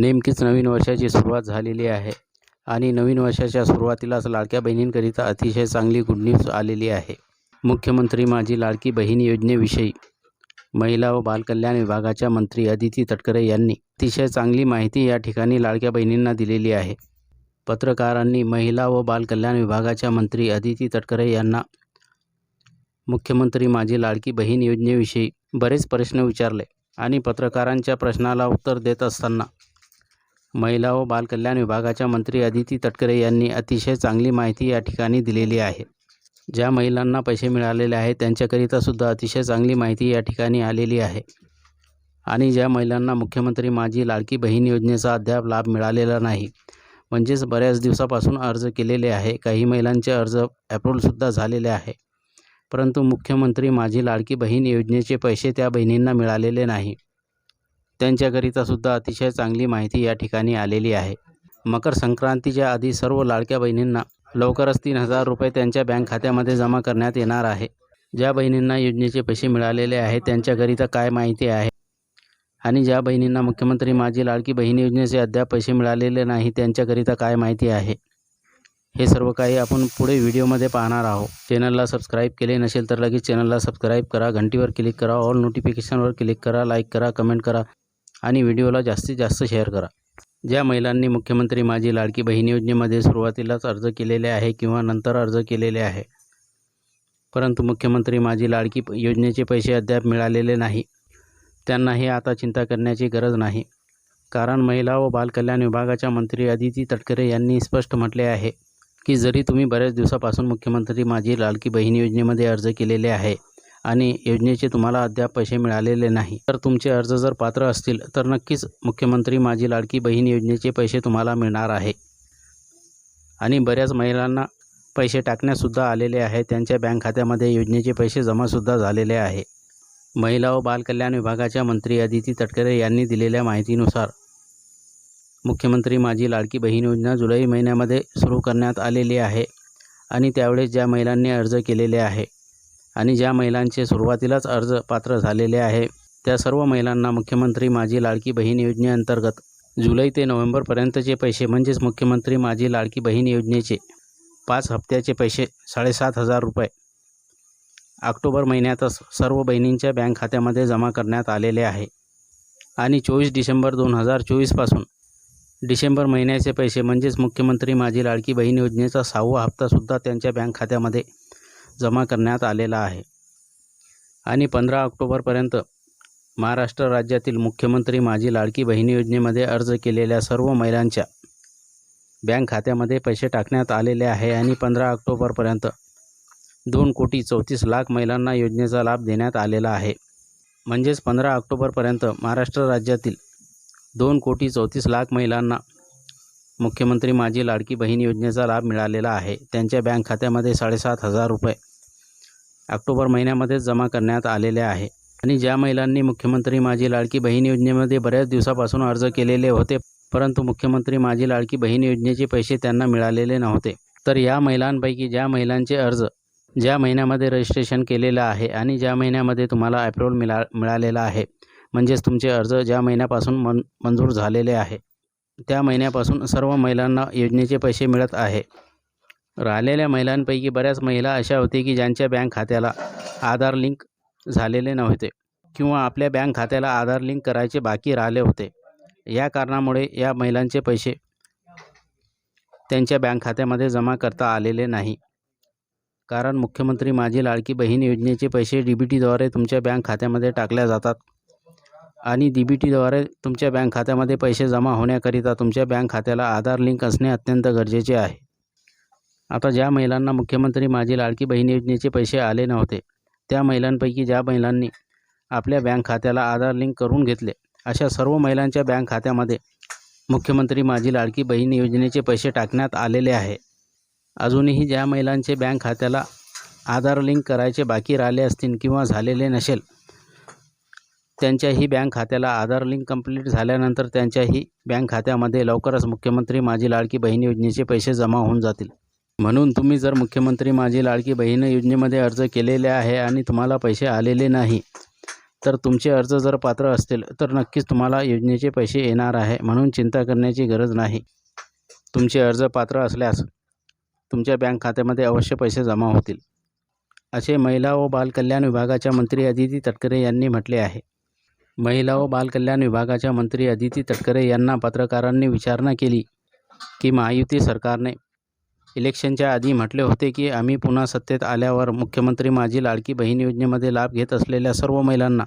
नेमकीच नवीन वर्षाची सुरुवात झालेली आहे आणि नवीन वर्षाच्या सुरुवातीलाच लाडक्या बहिणींकरिता अतिशय चांगली गुड न्यूज आलेली आहे. मुख्यमंत्री माझी लाडकी बहीण योजनेविषयी महिला व बालकल्याण विभागाच्या मंत्री अदिती तटकरे यांनी अतिशय चांगली माहिती या ठिकाणी लाडक्या बहिणींना दिलेली आहे. पत्रकारांनी महिला व बालकल्याण विभागाच्या मंत्री अदिती तटकरे यांना मुख्यमंत्री माझी लाडकी बहीण योजनेविषयी बरेच प्रश्न विचारले आणि पत्रकारांच्या प्रश्नाला उत्तर देत असताना महिला व बालकल्याण विभागाच्या मंत्री अदिती तटकरे यांनी अतिशय चांगली माहिती या ठिकाणी दिलेली आहे. ज्या महिलांना पैसे मिळालेले आहेत त्यांच्याकरिता सुद्धा अतिशय चांगली माहिती या ठिकाणी आलेली आहे. आणि ज्या महिलांना मुख्यमंत्री माझी लाडकी बहीण योजनेचा अद्याप लाभ मिळालेला नाही म्हणजेच बऱ्याच दिवसापासून अर्ज केलेले आहे. काही महिलांचे अर्ज ॲप्रूव्हलसुद्धा झालेले आहे. परंतु मुख्यमंत्री माझी लाडकी बहीण योजनेचे पैसे त्या बहिणींना मिळालेले नाही. त्यांच्याकरिता सुद्धा अतिशय चांगली माहिती या ठिकाणी आलेली आहे. मकर संक्रांतीच्या आधी सर्व लाडक्या बहिणींना लवकरच तीन हजार रुपये त्यांच्या बँक खात्यामध्ये जमा करण्यात येणार आहे. ज्या बहिणींना योजनेचे पैसे मिळालेले आहे त्यांच्याकरिता काय माहिती आहे? आणि ज्या बहिणींना मुख्यमंत्री माझी लाडकी बहीण योजनेचे अद्याप पैसे मिळालेले नाही त्यांच्याकरिता काय माहिती आहे? हे सर्व काही आपण पुढे व्हिडिओमध्ये पाहणार आहोत. चॅनलला सबस्क्राईब केले नसेल तर लगेच चॅनलला सबस्क्राईब करा घंटीवर क्लिक करा ऑल नोटिफिकेशनवर क्लिक करा लाईक करा कमेंट करा. आणि व्हिडिओला जास्तीत जास्त शेअर करा. ज्या महिलांनी मुख्यमंत्री माझी लाडकी बहीण योजनेमध्ये सुरुवातीलाच अर्ज केलेले आहे किंवा नंतर अर्ज केलेले आहे. परंतु मुख्यमंत्री माझी लाडकी योजनेचे पैसे अद्याप मिळालेले नाही. त्यांनाही आता चिंता करण्याची गरज नाही. कारण महिला व बालकल्याण विभागाच्या मंत्री अदिती तटकरे यांनी स्पष्ट म्हटले आहे की जरी तुम्ही बऱ्याच दिवसापासून मुख्यमंत्री माझी लाडकी बहीण योजनेमध्ये अर्ज केलेले आहे आणि योजनेचे तुम्हाला अद्याप पैसे मिळालेले नाही. तर तुमचे अर्ज जर पात्र असतील तर नक्कीच मुख्यमंत्री माझी लाडकी बहीण योजनेचे पैसे तुम्हाला मिळणार आहे. आणि बऱ्याच महिलांना पैसे टाकण्यासुद्धा आलेले आहे. त्यांच्या बँक खात्यामध्ये योजनेचे पैसे जमासुद्धा झालेले आहे. महिला व बालकल्याण विभागाच्या मंत्री अदिती तटकरे यांनी दिलेल्या माहितीनुसार मुख्यमंत्री माझी लाडकी बहीण योजना जुलै महिन्यामध्ये सुरू करण्यात आलेली आहे आणि त्यावेळेस ज्या महिलांनी अर्ज केलेले आहे आणि ज्या महिलांचे सुरुवातीलाच अर्ज पात्र झालेले आहे त्या सर्व महिलांना मुख्यमंत्री माझी लाडकी बहीण योजनेअंतर्गत जुलै ते नोव्हेंबरपर्यंतचे पैसे म्हणजेच मुख्यमंत्री माझी लाडकी बहीण योजनेचे पाच हप्त्याचे पैसे साडेसात हजार रुपये ऑक्टोबर महिन्यातच सर्व बहिणींच्या बँक खात्यामध्ये जमा करण्यात आलेले आहे. आणि चोवीस डिसेंबर दोन हजार चोवीसपासून डिसेंबर महिन्याचे पैसे म्हणजेच मुख्यमंत्री माझी लाडकी बहीण योजनेचा सहावा हप्तासुद्धा त्यांच्या बँक खात्यामध्ये जमा करण्यात आलेला आहे. आणि पंधरा ऑक्टोबरपर्यंत महाराष्ट्र राज्यातील मुख्यमंत्री माझी लाडकी बहिणी योजनेमध्ये अर्ज केलेल्या सर्व महिलांच्या बँक खात्यामध्ये पैसे टाकण्यात आलेले आहे आणि पंधरा ऑक्टोबरपर्यंत दोन कोटी चौतीस लाख महिलांना योजनेचा लाभ देण्यात आलेला आहे. म्हणजेच पंधरा ऑक्टोबरपर्यंत महाराष्ट्र राज्यातील दोन कोटी चौतीस लाख महिलांना मुख्यमंत्री माझी लाडकी बहीण योजनेचा लाभ मिळालेला आहे. त्यांच्या बँक खात्यामध्ये साडेसात हजार रुपये ऑक्टोबर महिन्यामध्येच जमा करण्यात आलेले आहे. आणि ज्या महिलांनी मुख्यमंत्री माझी लाडकी बहीण योजनेमध्ये बऱ्याच दिवसापासून अर्ज केलेले होते परंतु मुख्यमंत्री माझी लाडकी बहीण योजनेचे पैसे त्यांना मिळालेले नव्हते. तर या महिलांपैकी ज्या महिलांचे अर्ज ज्या महिन्यामध्ये रजिस्ट्रेशन केलेलं आहे आणि ज्या महिन्यामध्ये तुम्हाला ॲप्रूव्हल मिळा मिळालेला आहे म्हणजेच तुमचे अर्ज ज्या महिन्यापासून मन मंजूर झालेले आहे त्या महिन्यापासून सर्व महिलांना योजनेचे पैसे मिळत आहे. राहिलेल्या महिलांपैकी बऱ्याच महिला अशा होते की ज्यांच्या बँक खात्याला आधार लिंक झालेले नव्हते किंवा आपल्या बँक खात्याला आधार लिंक करायचे बाकी राहिले होते. या कारणामुळे या महिलांचे पैसे त्यांच्या बँक खात्यामध्ये जमा करता आलेले नाही. कारण मुख्यमंत्री माझी लाडकी बहीण योजनेचे पैसे डी बी टीद्वारे तुमच्या बँक खात्यामध्ये टाकल्या जातात आणि डी बी टीद्वारे तुमच्या बँक खात्यामध्ये पैसे जमा होण्याकरिता तुमच्या बँक खात्याला आधार लिंक असणे अत्यंत गरजेचे आहे. आता ज्या महिलांना मुख्यमंत्री माझी लाडकी बहीण योजनेचे पैसे आले नव्हते त्या महिलांपैकी ज्या महिलांनी आपल्या बँक खात्याला आधार लिंक करून घेतले अशा सर्व महिलांच्या बँक खात्यामध्ये मुख्यमंत्री माझी लाडकी बहीण योजनेचे पैसे टाकण्यात आलेले आहे. अजूनही ज्या महिलांचे बँक खात्याला आधार लिंक करायचे बाकी राहिले असतील किंवा झालेले नसेल त्यांच्याही बँक खात्याला आधार लिंक कंप्लीट झाल्यानंतर त्यांच्याही बँक खात्यामध्ये लवकरच मुख्यमंत्री माझी लाडकी बहीण योजनेचे पैसे जमा होऊन जातील. म्हणून तुम्ही जर मुख्यमंत्री माझी लाडकी बहीण योजनेमध्ये अर्ज केलेले आहे आणि तुम्हाला पैसे आलेले नाही तर तुमचे अर्ज जर पात्र असतील तर नक्कीच तुम्हाला योजनेचे पैसे येणार आहे म्हणून चिंता करण्याची गरज नाही. तुमचे अर्ज पात्र असल्यास तुमच्या बँक खात्यामध्ये अवश्य पैसे जमा होतील. असे महिला व बालकल्याण विभागाच्या मंत्री अदिती तटकरे यांनी म्हटले आहे. महिला व बालकल्याण विभागाच्या मंत्री अदिती तटकरे यांना पत्रकारांनी विचारणा केली की महायुती सरकारने इलेक्शनच्या आधी म्हटले होते की आम्ही पुन्हा सत्तेत आल्यावर मुख्यमंत्री माझी लाडकी बहीण योजनेमध्ये लाभ घेत असलेल्या सर्व महिलांना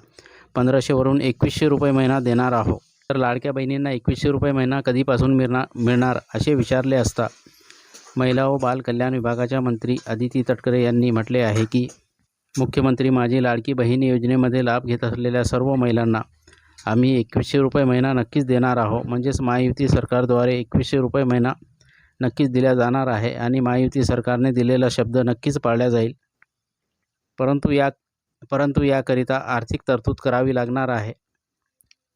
पंधराशेवरून एकवीसशे रुपये महिना देणार आहोत. तर लाडक्या बहिणींना एकवीसशे रुपये महिना कधीपासून मिळणार मिळणार असे विचारले असता महिला व बाल कल्याण विभागाच्या मंत्री अदिती तटकरे यांनी म्हटले आहे की मुख्यमंत्री माझी लाडकी बहीण योजनेमध्ये लाभ घेत असलेल्या सर्व महिलांना आम्ही एकवीसशे रुपये महिना नक्कीच देणार आहोत. म्हणजेच महायुती सरकारद्वारे एकवीसशे रुपये महिना नक्कीच दिल्या जाणार आहे आणि महायुती सरकारने दिलेला शब्द नक्कीच पाळला जाईल. परंतु या परंतु याकरिता आर्थिक तरतूद करावी लागणार आहे.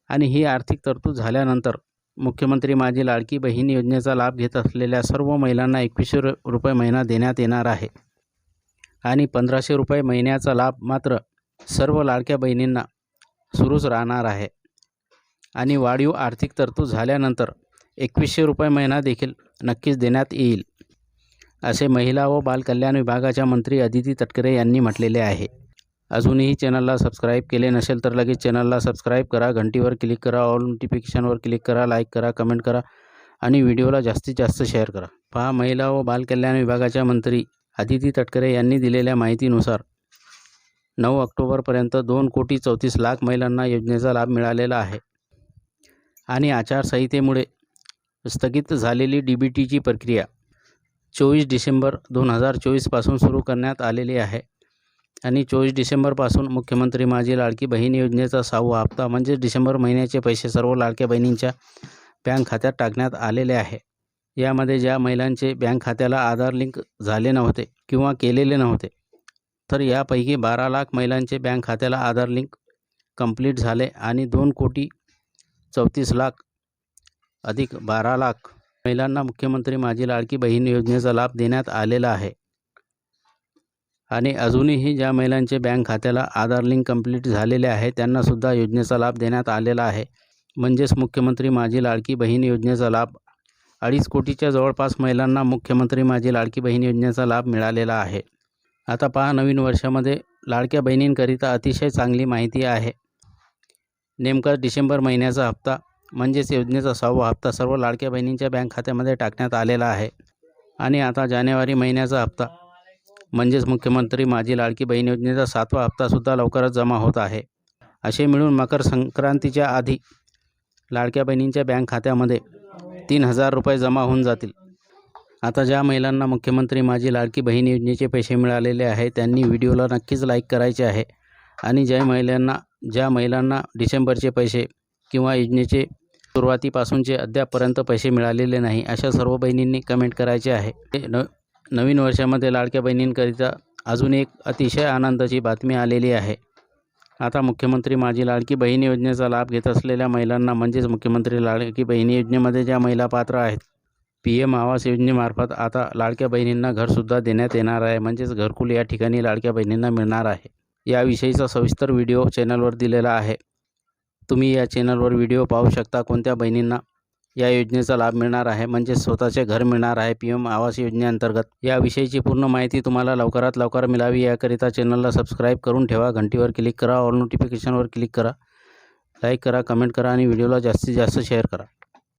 आणि ही आर्थिक तरतूद झाल्यानंतर मुख्यमंत्री माझी लाडकी बहीण योजनेचा लाभ घेत असलेल्या सर्व महिलांना एकवीसशे रुपये महिना देण्यात येणार आहे. आणि पंधराशे रुपये महिन्याचा लाभ मात्र सर्व लाडक्या बहिणींना सुरूच राहणार आहे. आणि वाढीव आर्थिक तरतूद झाल्यानंतर एकवीसशे रुपये महिना देखील नक्कीच देण्यात येईल असे महिला व बालकल्याण विभागाच्या मंत्री अदिती तटकरे यांनी म्हटलेले आहे. अजूनही चॅनलला सबस्क्राईब केले नसेल तर लगेच चॅनलला सबस्क्राईब करा घंटीवर क्लिक करा ऑल नोटिफिकेशनवर क्लिक करा लाईक करा कमेंट करा आणि व्हिडिओला जास्तीत जास्त शेअर करा. पहा महिला व बालकल्याण विभागाच्या मंत्री अदिती तटकरे यांनी दिलेल्या माहितीनुसार नऊ ऑक्टोबरपर्यंत दोन कोटी चौतीस लाख महिलांना योजनेचा लाभ मिळालेला आहे. आणि आचारसंहितेमुळे स्थगित झालेली डी बी टीची प्रक्रिया चोवीस डिसेंबर दोन हजार चोवीसपासून सुरू करण्यात आलेली आहे. आणि चोवीस डिसेंबरपासून मुख्यमंत्री माझी लाडकी बहीण योजनेचा सहावा हप्ता म्हणजे डिसेंबर महिन्याचे पैसे सर्व लाडक्या बहिणींच्या बँक खात्यात टाकण्यात आलेले आहे. यामध्ये ज्या महिलांचे बँक खात्याला आधार लिंक झाले नव्हते किंवा केलेले नव्हते तर यापैकी बारा लाख महिलांचे बँक खात्याला आधार लिंक कंप्लीट झाले आणि दोन कोटी चौतीस लाख अधिक बारा लाख. महिलांना मुख्यमंत्री माझी लाडकी बहीण योजनेचा लाभ देण्यात आलेला आहे. आणि अजूनही ज्या महिलांचे बँक खात्याला आधार लिंक कंप्लीट झालेले आहे त्यांनासुद्धा योजनेचा लाभ देण्यात आलेला आहे. म्हणजेच मुख्यमंत्री माझी लाडकी बहीण योजनेचा लाभ. अडीच कोटीच्या जवळपास महिलांना मुख्यमंत्री माझी लाडकी बहीण योजनेचा लाभ मिळालेला आहे. आता पहा नवीन वर्षामध्ये लाडक्या बहिणींकरिता अतिशय चांगली माहिती आहे. नेमका डिसेंबर महिन्याचा हप्ता म्हणजेच योजनेचा सहावा हप्ता सर्व लाडक्या बहिणींच्या बँक खात्यामध्ये टाकण्यात आलेला आहे. आणि आता जानेवारी महिन्याचा हप्ता. म्हणजेच मुख्यमंत्री माझी लाडकी बहीण योजनेचा सातवा हप्तासुद्धा लवकरच जमा होत आहे. असे मिळून मकर संक्रांतीच्या आधी लाडक्या बहिणींच्या बँक खात्यामध्ये तीन हजार रुपये जमा होऊन जातील. आता ज्या महिलांना मुख्यमंत्री माझी लाडकी बहीण योजनेचे पैसे मिळालेले आहे त्यांनी व्हिडिओला नक्कीच लाईक करायचे आहे. आणि ज्या महिलांना ज्या महिलांना डिसेंबरचे पैसे किंवा योजनेचे सुरुवातीपासूनचे अद्यापपर्यंत पैसे मिळालेले नाही अशा सर्व बहिणींनी कमेंट करायचे आहे. न नवीन वर्षामध्ये लाडक्या बहिणींकरिता अजून एक अतिशय आनंदाची बातमी आलेली आहे. आता मुख्यमंत्री माझी लाडकी बहीण योजनेचा लाभ घेत असलेल्या महिलांना म्हणजेच मुख्यमंत्री लाडकी बहीण योजनेमध्ये ज्या महिला पात्र आहेत पी एम आवास योजनेमार्फत आता लाडक्या बहिणींना घरसुद्धा देण्यात येणार आहे म्हणजेच घरकुल या ठिकाणी लाडक्या बहिणींना मिळणार आहे. याविषयीचा सविस्तर व्हिडिओ चॅनलवर दिलेला आहे. तुम्ही या चॅनलवर व्हिडिओ पाहू शकता कोणत्या बहिणींना या योजनेचा लाभ मिळणार आहे. म्हणजे स्वतःचे घर मिळणार आहे. पी एम आवास योजनेअंतर्गत. याविषयीची पूर्ण माहिती तुम्हाला लवकरात लवकर मिळावी. याकरिता चॅनलला सबस्क्राईब करून ठेवा. घंटीवर क्लिक करा. ऑल नोटिफिकेशनवर क्लिक करा. लाईक करा कमेंट करा आणि व्हिडिओला जास्तीत जास्त शेअर करा.